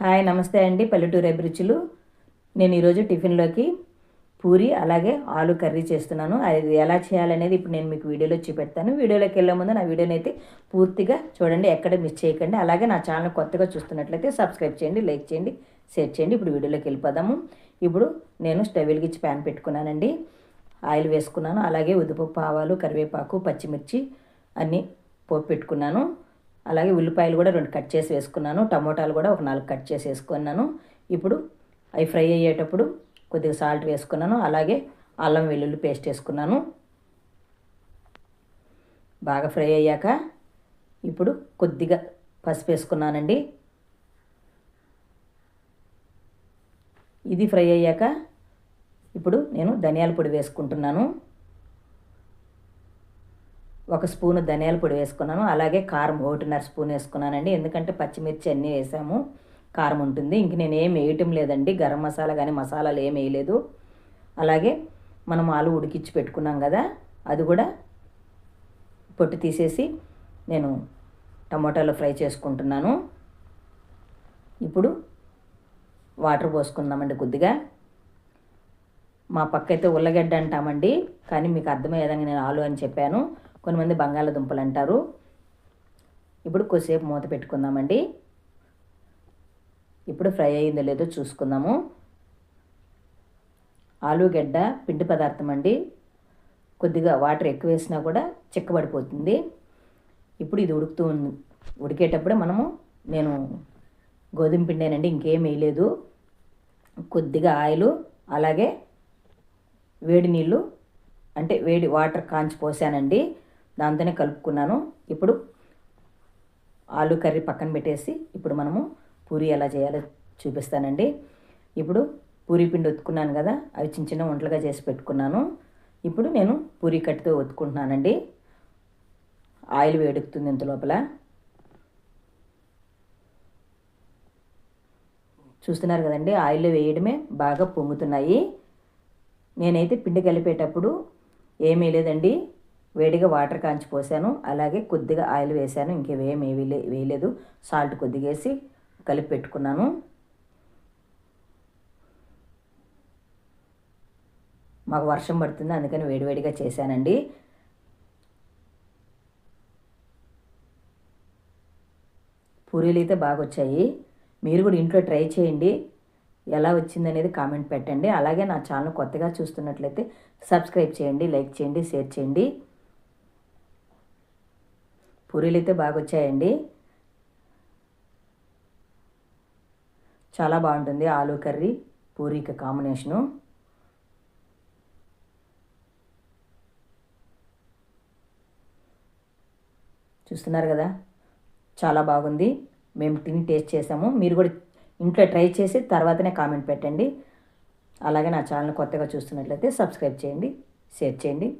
Hi నమస్తే అండి పల్లెటూరు అభిరుచులు. నేను ఈరోజు టిఫిన్లోకి పూరి అలాగే ఆలు కర్రీ చేస్తున్నాను. అది ఎలా చేయాలనేది ఇప్పుడు నేను మీకు వీడియోలో చూపెడతాను. వీడియోలోకి వెళ్ళే ముందు నా వీడియోని అయితే పూర్తిగా చూడండి ఎక్కడ మిస్ చేయకండి. అలాగే నా ఛానల్ కొత్తగా చూస్తున్నట్లయితే సబ్స్క్రైబ్ చేయండి లైక్ చేయండి షేర్ చేయండి. ఇప్పుడు వీడియోలోకి వెళ్ళిపోదాము. ఇప్పుడు నేను స్టవ్ వెలిగించి ప్యాన్ పెట్టుకున్నానండి. ఆయిల్ వేసుకున్నాను. అలాగే ఉద్దిపప్పు ఆవాలు కరివేపాకు పచ్చిమిర్చి అన్నీ పోపు పెట్టుకున్నాను. అలాగే ఉల్లిపాయలు కూడా రెండు కట్ చేసి వేసుకున్నాను. టమోటాలు కూడా ఒక నాలుగు కట్ చేసి వేసుకున్నాను. ఇప్పుడు అవి ఫ్రై అయ్యేటప్పుడు కొద్దిగా సాల్ట్ వేసుకున్నాను. అలాగే అల్లం వెల్లుల్లి పేస్ట్ వేసుకున్నాను. బాగా ఫ్రై అయ్యాక ఇప్పుడు కొద్దిగా పసుపు వేసుకున్నానండి. ఇది ఫ్రై అయ్యాక ఇప్పుడు నేను ధనియాల పొడి వేసుకుంటున్నాను. ఒక స్పూన్ ధనియాల పొడి వేసుకున్నాను. అలాగే కారం ఒకటిన్నర స్పూన్ వేసుకున్నానండి. ఎందుకంటే పచ్చిమిర్చి అన్నీ వేసాము. కారం ఉంటుంది. ఇంక నేను ఏం వేయటం లేదండి. గరం మసాలా కానీ మసాలాలు ఏం వేయలేదు. అలాగే మనం ఆలు ఉడికిచ్చి పెట్టుకున్నాం కదా అది కూడా పొట్టు తీసేసి నేను టమాటాలో ఫ్రై చేసుకుంటున్నాను. ఇప్పుడు వాటర్ పోసుకుందామండి కొద్దిగా. మా పక్క అయితే ఉల్లగడ్డ అంటామండి. కానీ మీకు అర్థమయ్యేదంగా నేను ఆలు అని చెప్పాను. కొంతమంది బంగాళదుంపలు అంటారు. ఇప్పుడు కొద్దిసేపు మూత పెట్టుకుందామండి. ఇప్పుడు ఫ్రై అయిందో లేదో చూసుకుందాము. ఆలుగడ్డ పిండి పదార్థం అండి. కొద్దిగా వాటర్ ఎక్కువ వేసినా కూడా చిక్కబడిపోతుంది. ఇప్పుడు ఇది ఉడుకుతూ ఉంది. ఉడికేటప్పుడే మనము నేను గోధుమ పిండేనండి ఇంకేం వేయలేదు. కొద్దిగా ఆయిల్ అలాగే వేడి నీళ్ళు అంటే వేడి వాటర్ కాంచి పోసానండి. దాంతోనే కలుపుకున్నాను. ఇప్పుడు ఆలు కర్రీ పక్కన పెట్టేసి ఇప్పుడు మనము పూరి ఎలా చేయాలో చూపిస్తానండి. ఇప్పుడు పూరి పిండి ఒత్తుకున్నాను కదా అవి చిన్న చిన్న వంటలుగా చేసి పెట్టుకున్నాను. ఇప్పుడు నేను పూరి కట్టితో ఒత్తుకుంటున్నానండి. ఆయిల్ వేడుకుతుంది ఇంత లోపల. చూస్తున్నారు కదండి ఆయిల్లో వేయడమే బాగా పొంగుతున్నాయి. నేనైతే పిండి కలిపేటప్పుడు ఏమీ లేదండి. వేడిగా వాటర్ కాంచి పోసాను. అలాగే కొద్దిగా ఆయిల్ వేసాను. ఇంకేమేమి వేయలే వేయలేదు. సాల్ట్ కొద్దిగా వేసి కలిపి పెట్టుకున్నాను. మాకు వర్షం పడుతుంది. అందుకని వేడివేడిగా చేశానండి. పూరీలు అయితే బాగా వచ్చాయి మీరు కూడా ఇంట్లో ట్రై చేయండి. ఎలా వచ్చిందనేది కామెంట్ పెట్టండి. అలాగే నా ఛానల్ కొత్తగా చూస్తున్నట్లయితే సబ్స్క్రైబ్ చేయండి లైక్ చేయండి షేర్ చేయండి. పూరీలు అయితే బాగా వచ్చాయండి చాలా బాగుంటుంది ఆలు కర్రీ పూరీకి కాంబినేషను. చూస్తున్నారు కదా? చాలా బాగుంది. మేము తిని టేస్ట్ చేసాము. మీరు కూడా ఇంట్లో ట్రై చేసి తర్వాతనే కామెంట్ పెట్టండి. అలాగే నా ఛానల్ కొత్తగా చూస్తున్నట్లయితే సబ్స్క్రైబ్ చేయండి షేర్ చేయండి.